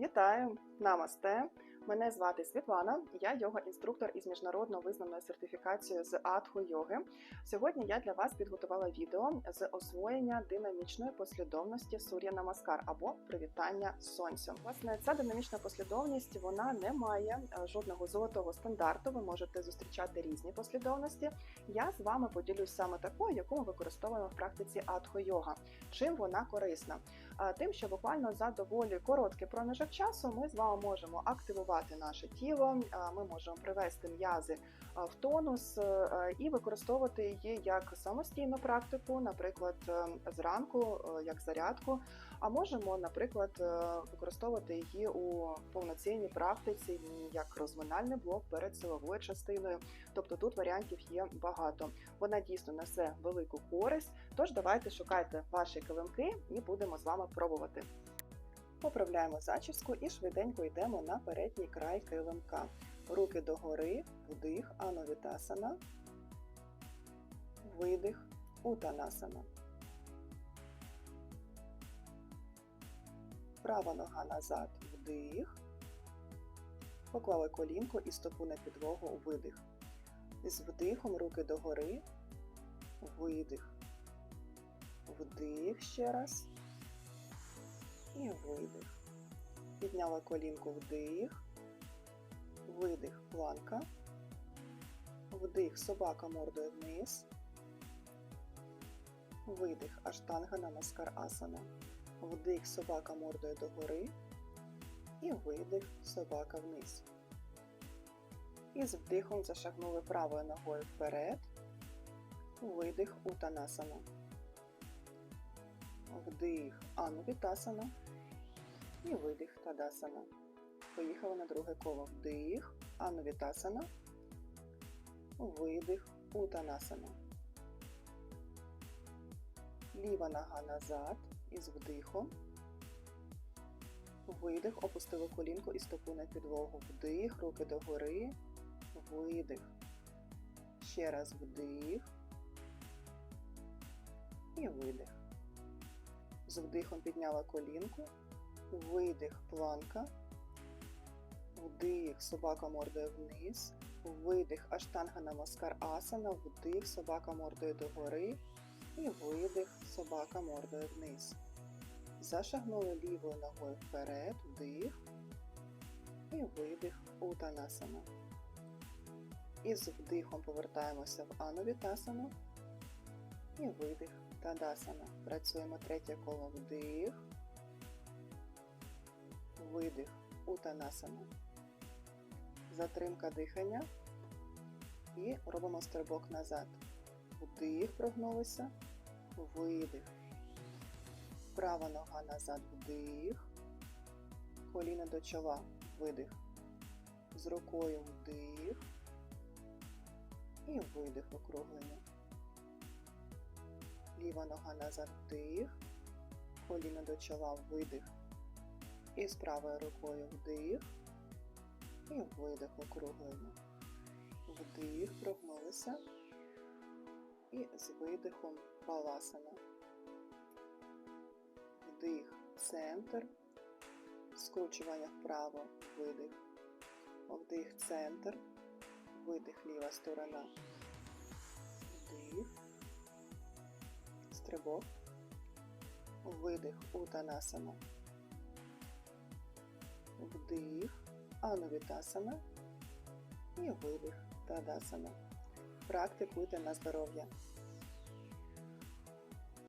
Вітаю! Намасте! Мене звати Світлана, я йога-інструктор із міжнародно визнаною сертифікацією з атху йоги. Сьогодні я для вас підготувала відео з освоєння динамічної послідовності Сур'я Намаскар або привітання сонцю. Власне, ця динамічна послідовність вона не має е, жодного золотого стандарту. Ви можете зустрічати різні послідовності. Я з вами поділюсь саме такою, яку ми використовуємо в практиці атху йога. Чим вона корисна? Тим, що буквально за доволі короткий проміжок часу ми з вами можемо активувати наше тіло, ми можемо привести м'язи в тонус е, і використовувати її як самостійну практику, наприклад, е, зранку, е, як зарядку. А можемо, наприклад, використовувати її у повноцінній практиці як розминальний блок перед силовою частиною. Тобто тут варіантів є багато. Вона дійсно несе велику користь. Тож давайте шукайте ваші килимки і будемо з вами пробувати. Поправляємо зачіску і швиденько йдемо на передній край килимка. Руки догори, вдих, ановітасана, видих, утанасана. Права нога назад, вдих. Поклали колінко і стопу на підлогу, видих. З вдихом руки догори, видих. Вдих ще раз. І видих. Підняла колінку вдих. Видих планка. Вдих собака мордою вниз. Видих аштанга намаскар асана. Вдих собака мордою догори. І видих собака вниз. І з вдихом зашагнули правою ногою вперед. Видих утанасана. Вдих анувітасана. І видих тадасана. Поїхали на друге коло. Вдих, анувітасана. Видих утанасана. Ліва нога назад із вдихом. Видих, опустили колінку і стопу на підлогу. Вдих, руки догори. Видих. Ще раз вдих. І видих. З вдихом підняла колінку. Видих планка. Вдих, собака мордою вниз. Видих аштанга намаскар асана. Вдих, собака мордою догори. І видих, собака мордою вниз. Зашагнули лівою ногою вперед, вдих. І видих утанасана. І з вдихом повертаємося в анувітасану. І видих тадасана. Працюємо третє коло вдих. Видих утанасана. Затримка дихання. І робимо стрибок назад. Вдих, прогнулися. Видих. Права нога назад, вдих. Коліна до чола. Видих. З рукою вдих. І видих округлення. Ліва нога назад, вдих. Коліна до чола, видих. І з правою рукою вдих. І видих округлення. Вдих, прогнулися. І з видихом паласана. Вдих, центр. Скручування вправо, видих. Вдих, центр. Видих, ліва сторона. Вдих. Стрибок. Видих, утанасана. Вдих, анувітасана. І видих, тадасана. Практикуйте на здоров'я.